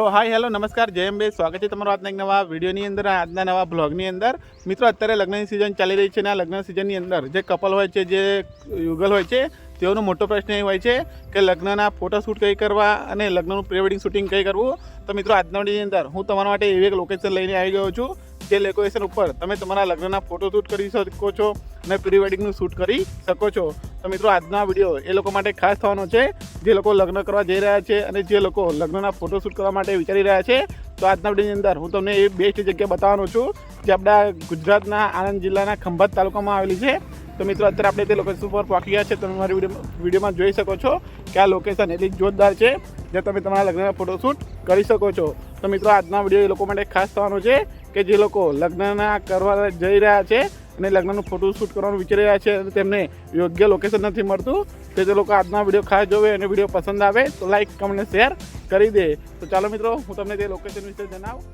તો હાય, હેલો, નમસ્કાર, જય અંબે. સ્વાગત છે તમારું આજના એક નવા વિડીયોની અંદર આજના નવા બ્લોગની અંદર. મિત્રો, અત્યારે લગ્નની સિઝન ચાલી રહી છે અને આ લગ્ન સિઝનની અંદર જે કપલ હોય છે, જે યુગલ હોય છે, તેઓનો મોટો પ્રશ્ન એ હોય છે કે લગ્નના ફોટોશૂટ કઈ કરવા અને લગ્નનું પ્રી વેડિંગ શૂટિંગ કઈ કરવું. તો મિત્રો, આજના વિડીયોની અંદર હું તમારા માટે એવી એક લોકેશન લઈને આવી ગયો છું. જે લોકેશન ઉપર તમે તમારા લગ્નના ફોટોશૂટ કરી શકો છો અને પ્રી વેડિંગનું શૂટ કરી શકો છો. તો મિત્રો, આજના વીડિયો એ લોકો માટે ખાસ થવાનો છે. જે લોકો લગ્ન કરવા જઈ રહ્યા છે અને જે લોકો લગ્નના ફોટોશૂટ કરવા માટે વિચારી રહ્યા છે, તો આજના વિડીયોની અંદર હું તમને એ બેસ્ટ જગ્યા બતાવવાનો છું, જે આપણા ગુજરાતના આણંદ જિલ્લાના ખંભાત તાલુકામાં આવેલી છે. તો મિત્રો, અત્યારે આપણે તે લોકેશન ઉપર પહોંચી ગયા છે. તમે મારી વીડિયો વિડીયોમાં જોઈ શકો છો કે આ લોકેશન એટલી જોરદાર છે, જ્યાં તમે તમારા લગ્નના ફોટોશૂટ કરી શકો છો. તો મિત્રો, આજના વીડિયો એ લોકો માટે ખાસ થવાનો છે કે જે લોકો લગ્નના કરવા જઈ રહ્યા છે અને લગ્નનું ફોટોશૂટ કરવાનું વિચારી રહ્યા છે અને તેમને યોગ્ય લોકેશન નથી મળતું, તે જે લોકો આજના વીડિયો ખાસ જોવે અને વીડિયો પસંદ આવે તો લાઈક કમેન્ટ શેર કરી દે. તો ચાલો મિત્રો, હું તમને તે લોકેશન વિશે જણાવું.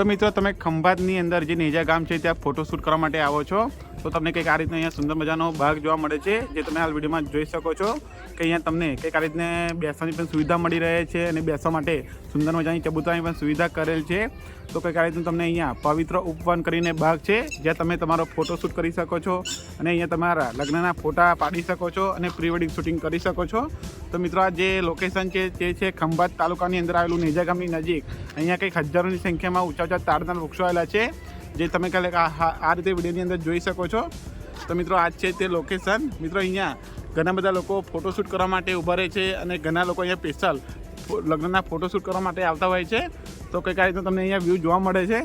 તો મિત્રો, તમે ખંભાતની અંદર જે નેજા ગામ છે, ત્યાં ફોટોશૂટ કરવા માટે આવો છો. તો તમને કંઈક આ રીતના અહીંયા સુંદર મજાનો ભાગ જોવા મળે છે, જે તમે હાલ વિડીયોમાં જોઈ શકો છો. કે અહીંયા તમને કંઈક આ રીતને બેસવાની પણ સુવિધા મળી રહે છે અને બેસવા માટે સુંદર મજાની ચબૂતરાની પણ સુવિધા કરેલ છે. તો કંઈક આ રીતનું તમને અહીંયા પવિત્ર ઉપવન કરીને ભાગ છે, જ્યાં તમે તમારો ફોટોશૂટ કરી શકો છો અને અહીંયા તમારા લગ્નના ફોટા પાડી શકો છો અને પ્રી વેડિંગ શૂટિંગ કરી શકો છો. તો મિત્રો, આ જે લોકેશન છે, તે છે ખંભાત તાલુકાની અંદર આવેલું નેજા ગામની નજીક. અહીંયા કંઈક હજારોની સંખ્યામાં ઊંચા ઊંચા તાડના વૃક્ષો આવેલા છે. જે તમે કાલે આ રીતે વિડીયોની અંદર જોઈ શકો છો. તો મિત્રો, આ છે તે લોકેશન મિત્રો, અહીંયા ઘણા બધા લોકો ફોટોશૂટ કરવા માટે ઊભા રહે છે અને ઘણા લોકો અહીંયા સ્પેશિયલ લગ્નના ફોટોશૂટ કરવા માટે આવતા હોય છે. તો કંઈક રીતનું તમને અહીંયા વ્યૂ જોવા મળે છે.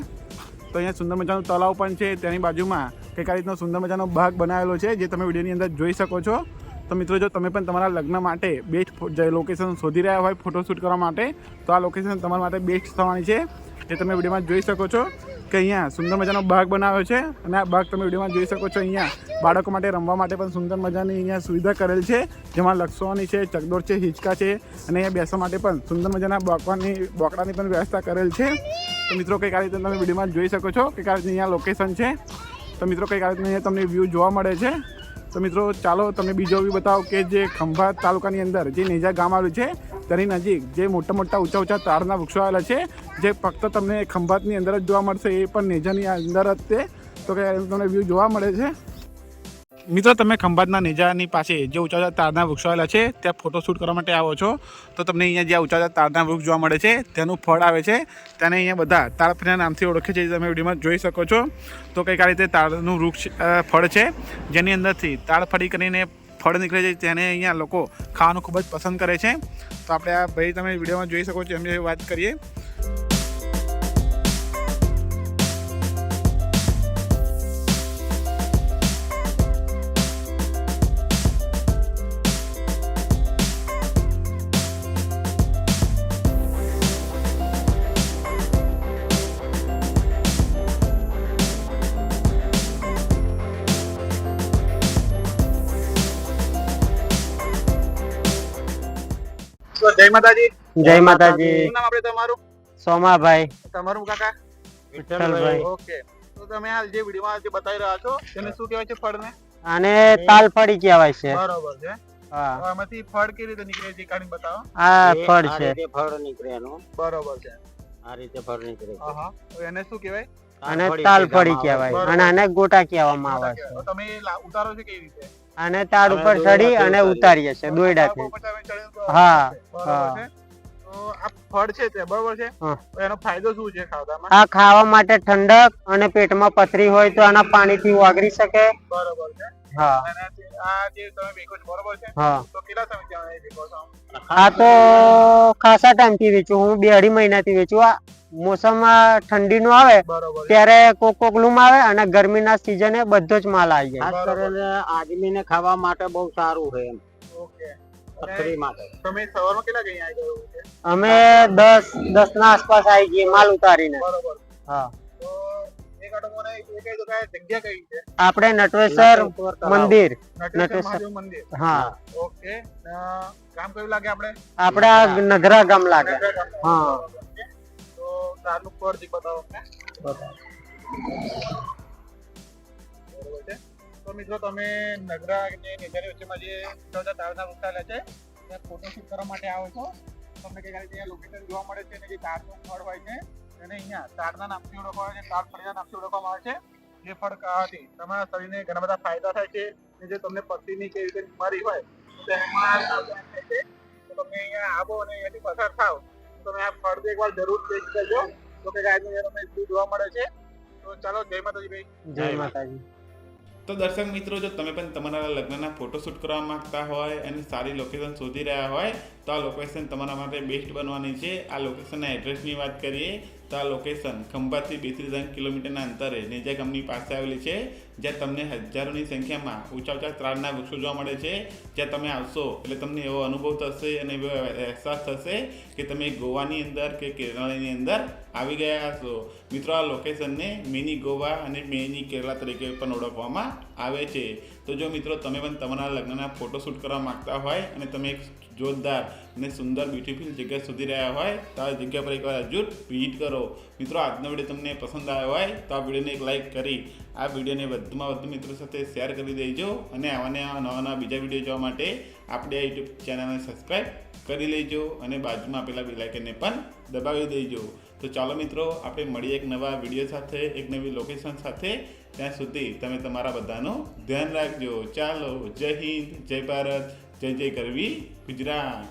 તો અહીંયા સુંદર મજાનું તળાવ પણ છે. તેની બાજુમાં કંઈક રીતનો સુંદર મજાનો ભાગ બનાવેલો છે, જે તમે વિડીયોની અંદર જોઈ શકો છો. તો મિત્રો, જો તમે પણ તમારા લગ્ન માટે બેસ્ટ લોકેશન શોધી રહ્યા હોય ફોટોશૂટ કરવા માટે, તો આ લોકેશન તમારા માટે બેસ્ટ થવાની છે, જે તમે વિડીયોમાં જોઈ શકો છો. કે અહીંયા સુંદર મજાનો બાગ બનાવ્યો છે અને આ બાગ તમે વિડીયોમાં જોઈ શકો છો અહીંયા. બાળકો માટે, રમવા માટે પણ સુંદર મજાની અહીંયા સુવિધા કરેલ છે. જેમાં લક્ષોની છે, ચકડોળ છે, હિંચકા છે અને અહીંયા બેસવા માટે પણ સુંદર મજાના બોકવાની, બોકડાની પણ વ્યવસ્થા કરેલ છે. તો મિત્રો, કંઈક આ રીતે તમે વિડીયોમાં જોઈ શકો છો કે આ રીતે અહીંયા લોકેશન છે. તો મિત્રો, કંઈક આ રીતે અહીંયા તમને વ્યૂ જોવા મળે છે. તો મિત્રો, ચાલો તમને બીજો બી બતાવો કે જે ખંભાત તાલુકાની અંદર જે નેજા ગામ આવેલું છે, તેની નજીક જે મોટા મોટા ઊંચા ઊંચા તારના વૃક્ષો આવેલા છે, જે ફક્ત તમને ખંભાતની અંદર જ જોવા મળશે, એ પણ નેજાની અંદર જ તે તો કે તમને વ્યૂ જોવા મળે છે. મિત્રો, તમે ખંભાતના નેજાની પાસે જે ઊંચા ઊંચા તારના વૃક્ષો આવેલા છે, ત્યાં ફોટોશૂટ કરવા માટે આવો છો. તો તમને અહીંયા જ્યાં ઊંચા ઊંચા તારના વૃક્ષ જોવા મળે છે તેનું ફળ આવે છે. તેને અહીંયા બધા તાળફળીના નામથી ઓળખે છે, જે તમે વિડીયોમાં જોઈ શકો છો. તો કંઈક આ રીતે તાળનું વૃક્ષ ફળ છે. જેની અંદરથી તાળફળી કરીને ફળ નીકળે છે, તેને અહીંયા લોકો ખાવાનું ખૂબ જ પસંદ કરે છે. તો આપણે આ ભાઈ તમે વિડીયોમાં જોઈ શકો છો એમની વાત કરીએ. જય માતાજી. જય માતાજી. શું નામ આપણે તમારું? સોમાભાઈ. તમારું કાકા? વિઠ્ઠલભાઈ. ઓકે. તો તમે હાલ જે વિડીયોમાં જે બતાવી રહ્યા છો તેને શું કહેવાય છે ફળને? આને તાલફળી કહેવાય છે. બરોબર છે. આમાંથી ફળ કેવી રીતે નીકળે છે કાઢી બતાવો. આ ફળ છે. ફળ નીકળે એનું બરોબર છે. આ રીતે ફળ નીકળે હા એને શું કહેવાય? અને તાલફળી કહેવાય. અને આને ગોટા કહેવામાં આવે છે. તમે ઉતારો છો કેવી રીતે? આને તાળ ઉપર ચડી અને ઉતારીએ. છે દોયડાથી. હા, હા. આ ફળ છે તે બરોબર છે? એનો ફાયદો શું છે ખાવામાં? આ ખાવા માટે ઠંડક અને પેટમાં પથરી હોય તો આના પાણીથી વાગરી શકે. બરોબર છે. હા. આ જે તમે વેચો છો બરોબર છે? હા. તો કેટલા સમયથી તમે વેચો છો? આ તો ખાસા ટાઈમથી વેચું હું બે અઢી મહિનાથી વેચું. આ મોસમમાં ઠંડીનું આવે બરોબર. છે ત્યારે કોક કોક લૂમ આવે અને ગરમીના સિઝને બધો જ માલ આવી જાય. ખાસ કરીને આદમીને ખાવા માટે બહુ સારું છે એમ. ઓકે. પથરી માટે. તમે સવારમાં કેટલા ગઈ આવી ગયો છે? અમે દસ દસ ના આસપાસ આવી ગઈ માલ ઉતારીને. બરોબર. હા. આપણે નટવેશ્વર મંદિર. મંદિર. હા. ઓકે. ગામ કયું લાગે આપણે? આપણે નગરા ગામ લાગે. હા. તો તારનું પર જી બતાવો. અમને છે? તો મિત્રો તમે નગરા અને નેજારી વચ્ચેમાં જે ચૌદા તારના ઉતારેલા છે, ત્યાં ફોટોશૂટ કરવા માટે આવો છો. તમને કઈ ત્યાં લોકેશન જોવા મળે છે અને જે તારનું ફળ હોય છે, એને અહીંયા તારના નામથી ઓળખવામાં આવે છે તાર ફળના નામથી ઓળખવામાં આવે છે. જે ફળ ખાવાથી તમારા શરીરને ઘણા બધા ફાયદા થાય છે અને જે તમને પથરીની કેવી રીતે બીમારી હોય, તો એમાં તમે અહીંયા આવો અને અહીંયાથી પસાર થાવ. તમે આ ફળ એકવાર જરૂર ટેસ્ટ કરજો. તો કે ગાયનું એનો મેં જોવા મળે છે. તો ચાલો જય માતાજી ભાઈ. જય માતાજી. તો દર્શક મિત્રો જો તમે પણ તમારા લગ્નના ફોટોશૂટ કરવા માંગતા હોય અને સારી લોકેશન શોધી રહ્યા હોય તો આ લોકેશન તમારા માટે બેસ્ટ બનવાની છે. આ લોકેશનના એડ્રેસની વાત કરીએ. તો આ લોકેશન ખંભાતથી બેથી ત્રણ કિલોમીટરના અંતરે નેજા ગામની પાસે આવેલી છે, જ્યાં તમને હજારોની સંખ્યામાં ઊંચા ઊંચા ત્રાળના વૃક્ષો જોવા મળે છે, જ્યાં તમે આવશો એટલે તમને એવો અનુભવ થશે અને એવો અહેસાસ થશે કે તમે ગોવાની અંદર કે કેરળની અંદર આવી ગયા હશો મિત્રો, આ લોકેશનને મિની ગોવા અને મિની કેરળ તરીકે પણ ઓળખવામાં આવે છે. તો જો મિત્રો, તમે પણ તમારા લગ્નના ફોટોશૂટ કરવા માંગતા હોય અને તમે જોરદાર અને સુંદર બ્યુટીફુલ જગ્યા શોધી રહ્યા હોય તો આ જગ્યા પર એકવાર હજુ વિઝિટ કરો. મિત્રો, આજનો વીડિયો તમને પસંદ આવ્યો હોય તો આ વિડીયોને એક લાઇક કરી, આ વિડીયોને વધુમાં વધુ મિત્રો સાથે શેર કરી દેજો અને આવાને આવા નવા નવા બીજા વીડિયો જોવા માટે આપણે આ યુટ્યુબ ચેનલને સબસ્ક્રાઈબ કરી લેજો અને બાજુમાં આપેલા બેલાઇકનને પણ દબાવી દેજો. તો ચાલો મિત્રો, આપણે મળીએ એક નવા વીડિયો સાથે, એક નવી લોકેશન સાથે. ત્યાં સુધી તમે તમારા બધાનું ધ્યાન રાખજો. ચાલો, જય હિન્દ, જય ભારત. જય જય કરવી ગુજરાત.